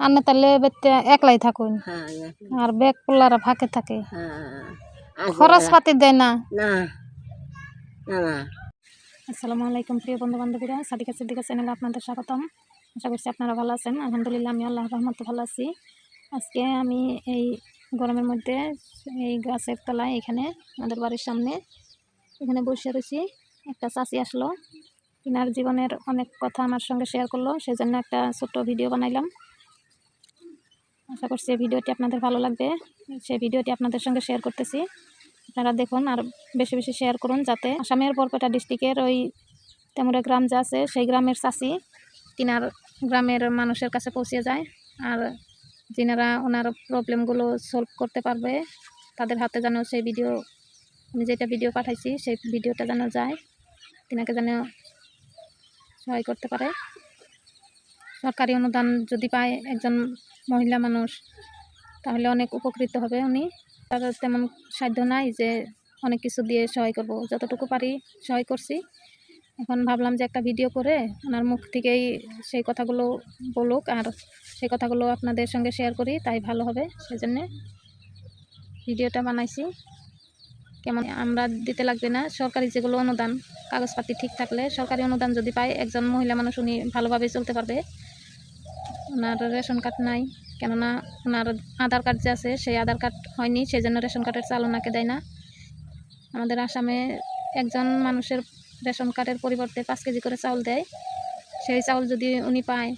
আর না তাহলে বেতে একলাই থাকুন। হ্যাঁ আর ব্যাগ পোলারা ফাঁকে থাকে। হ্যাঁ খরচ পাতি দেয় না। না না না। আসসালামু আলাইকুম প্রিয় বন্ধু বান্ধবীরা সাদিকা সিদ্দিকা চ্যানেলে আপনাদের স্বাগতম। আশা করছি আপনারা ভালো আছেন। আলহামদুলিল্লাহ আমি আল্লাহ রহমত ভালো আছি। আজকে আমি এই গরমের মধ্যে এই গাছের তলায় এখানে আমাদের বাড়ির সামনে এখানে বসে রয়েছি। একটা চাষি আসলো। তিনার জীবনের অনেক কথা আমার সঙ্গে শেয়ার করল। সেই জন্য একটা ছোট্ট ভিডিও বানাইলাম। আশা করছি এই ভিডিওটি আপনাদের ভালো লাগবে। সেই ভিডিওটি আপনাদের সঙ্গে শেয়ার করতেছি। আপনারা দেখুন আর বেশি বেশি শেয়ার করুন যাতে আসামের বরপেটা ডিস্ট্রিক্টের ওই তেমুরা গ্রাম যা আছে, সেই গ্রামের চাষি তিনার গ্রামের মানুষের কাছে পৌঁছে যায় আর যিনারা ওনার প্রবলেমগুলো সলভ করতে পারবে, তাদের হাতে যেন সেই ভিডিও আমি যেটা ভিডিও পাঠাইছি, সেই ভিডিওটা যেন যায়, তিনাকে যেন সহায় করতে পারে। সরকারি অনুদান যদি পায় একজন মহিলা মানুষ, তাহলে অনেক উপকৃত হবে উনি। তার তেমন সাধ্য নাই যে অনেক কিছু দিয়ে সহায় করব। যতটুকু পারি সহায় করছি। এখন ভাবলাম যে একটা ভিডিও করে ওনার মুখ থেকেই সেই কথাগুলো বলুক আর সেই কথাগুলো আপনাদের সঙ্গে শেয়ার করি, তাই ভালো হবে সেজন্যে ভিডিওটা বানাইছি। কেমন আমরা দিতে লাগবে না, সরকারি যেগুলো অনুদান, কাগজপাতি ঠিক থাকলে সরকারি অনুদান যদি পায়, একজন মহিলা মানুষ উনি ভালোভাবে চলতে পারবে। ওনার রেশন কার্ড নাই। কেননা ওনার আধার কার্ড যে আছে, সেই আধার কার্ড হয়নি সেই জন্য রেশন কার্ডের চাল ওনাকে দেয় না। আমাদের আসামে একজন মানুষের রেশন কার্ডের পরিবর্তে পাঁচ কেজি করে চাউল দেয়। সেই চাউল যদি উনি পায়,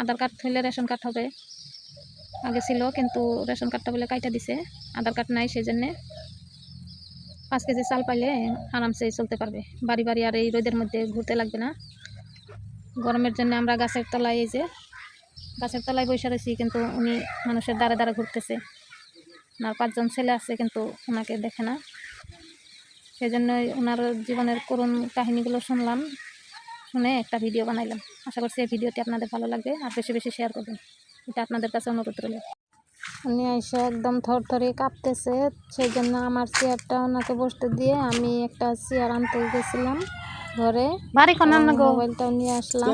আধার কার্ড হইলে রেশন কার্ড হবে। আগে ছিল, কিন্তু রেশন কার্ডটা বলে কাইটা দিছে। আধার কার্ড নাই সেই জন্যে পাঁচ কেজি চাল পাইলে আরামসে চলতে পারবে। বাড়ি বাড়ি আর এই রোদের মধ্যে ঘুরতে লাগবে না। গরমের জন্য আমরা গাছের তলায় এই যে গাছের তলায় বসে রয়েছি, কিন্তু উনি মানুষের দ্বারে দ্বারে ঘুরতেছে। ওনার পাঁচজন ছেলে আছে, কিন্তু ওনাকে দেখে না। সেই জন্যই ওনার জীবনের করুণ কাহিনীগুলো শুনলাম, শুনে একটা ভিডিও বানাইলাম। আশা করছি এই ভিডিওটি আপনাদের ভালো লাগবে, আর বেশি বেশি শেয়ার করবেন। এটা আপনাদের কাছে অনুরোধ রইল। উনি এসে একদম থরথরে কাঁপতেছে, সেই জন্য আমার চেয়ারটা ওনাকে বসতে দিয়ে আমি একটা চেয়ার আনতে গেছিলাম। ঘরে। বাড়ি কোন মোবাইলটা নিয়ে আসলাম।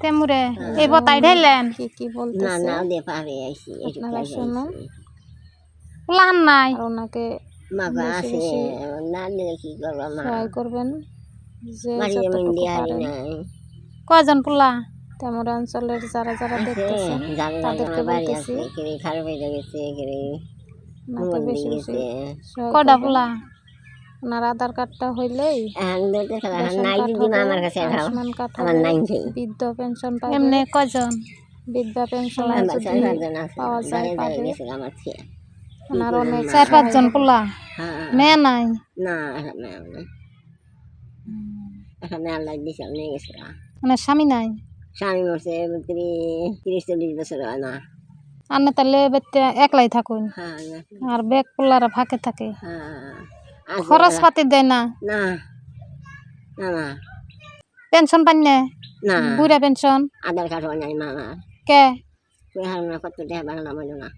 তেমুরে এই বতাই ঢাইলেন? কি কি না বলতেছে না দিয়ে পারে আইছি আপনারা শুনুন। প্লান নাই। ওনাকে বেশি আছে না দিলে কি করব মা? সহায় করবেন যে কয়জন পোলা? তেমুরা অঞ্চলের যারা যারা আছে দেখতেছেন তাদেরকে বলতেছি। হয়ে কয়টা পোলা? ওনার আধার কার্ডটা হইলেই সেই বৃদ্ধ পেনশন পাবে। এমনি কয়জন বৃদ্ধ পেনশন পাওয়া যায় ওনার অনেক চার পাঁচজন পোলা? হ্যাঁ। মেয়ে নাই? না এখন আল্লাহ মানে স্বামী নাই? স্বামী মরছে ত্রিশ তিরিশ চল্লিশ বছর হয় না। আর না তাহলে একলাই থাকুন। হ্যাঁ আর ব্যাগ পোলারা ফাঁকে থাকে। হ্যাঁ। খরচ পাতি দেয় না। না না না। পেনশন পান না? না। বুড়া পেনশন? আধার কার্ড হয় নাই মামা কে? হার না কত টাকা বাংলা মনে না।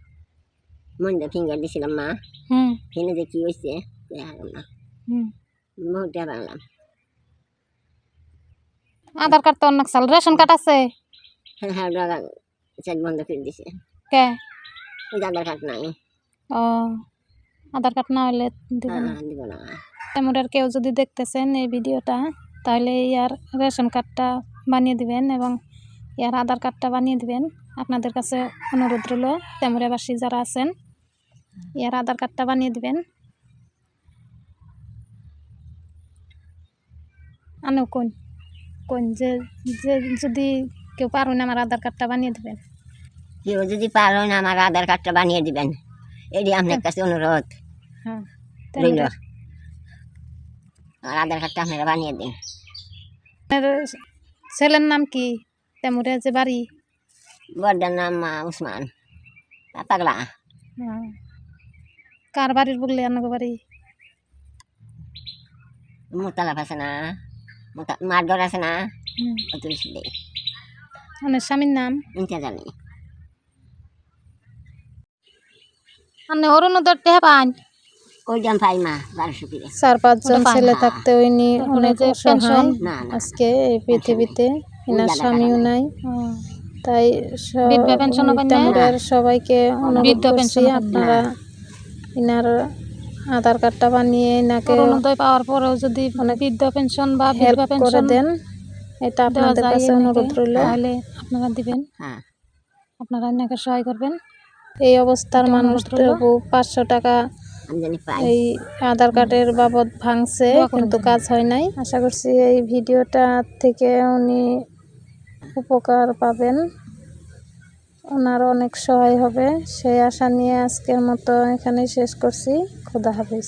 মনটা ফিঙ্গার দিছিলাম মা। হুম। কিনে যে কি হয়েছে তুই হার না। হুম। বহুত টাকা বাংলাম আধার কার্ড তো অনেক সাল। রেশন কার্ড আছে? হ্যাঁ হ্যাঁ টাকা চেক বন্ধ করে দিছে। কে? ওই আধার কার্ড নাই। ও। আধার কার্ড না হলে দিব না। হ্যাঁ কেউ যদি দেখতেছেন এই ভিডিওটা তাহলে ইয়ার রেশন কার্ডটা বানিয়ে দিবেন এবং ইয়ার আধার কার্ডটা বানিয়ে দিবেন। আপনাদের কাছে অনুরোধ রইল তেমুরেবাসী যারা আছেন ইয়ার আধার কার্ডটা বানিয়ে দিবেন। আনো কোন কোন যে যে যদি কেউ পারুন আমার আধার কার্ডটা বানিয়ে দেবেন। কেউ যদি পারো না আমার আধার কার্ডটা বানিয়ে দিবেন এটি আপনার কাছে অনুরোধ। তেমুরের- আমার আধার কার্ডটা আপনারা বানিয়ে দিন। ছেলের নাম কি? তেমুরে যে বাড়ি? বড়টার নাম মা উসমান। পাগলা। কার বাড়ির বললে আপনাকে বাড়ি? মোতালাপ আছে না। মোতা মারডর আছে না। হুম। অত মানে স্বামীর নাম? ইনটা জানি। আপনি অরুণোদয় টেহা পান। ওই দাম মা? বারোশো করে। চার পাঁচজন ছেলে। থাকতে উনি অনেক যে পেনশন না না আজকে এই পৃথিবীতে এনার স্বামীও নাই। তাই সবাইকে অনুরোধ বৃদ্ধ করছি? আপনারা এনার আধার কার্ডটা বানিয়ে এনাকে অরুণোদয় পাওয়ার পরেও যদি মানে বৃদ্ধ পেনশন বা বিধবা করে পেনশন দেন এটা আপনাদের কাছে অনুরোধ রইল। তাহলে আপনারা দিবেন। হ্যাঁ। আপনারা এনাকে সহায় করবেন। এই অবস্থার মানুষ পাঁচশো টাকা এই আধার কার্ডের বাবদ ভাঙছে কিন্তু কাজ হয় নাই। আশা করছি এই ভিডিওটা থেকে উনি উপকার পাবেন। ওনার অনেক সহায় হবে। সেই আশা নিয়ে আজকের মতো এখানেই শেষ করছি। খোদা হাফিজ।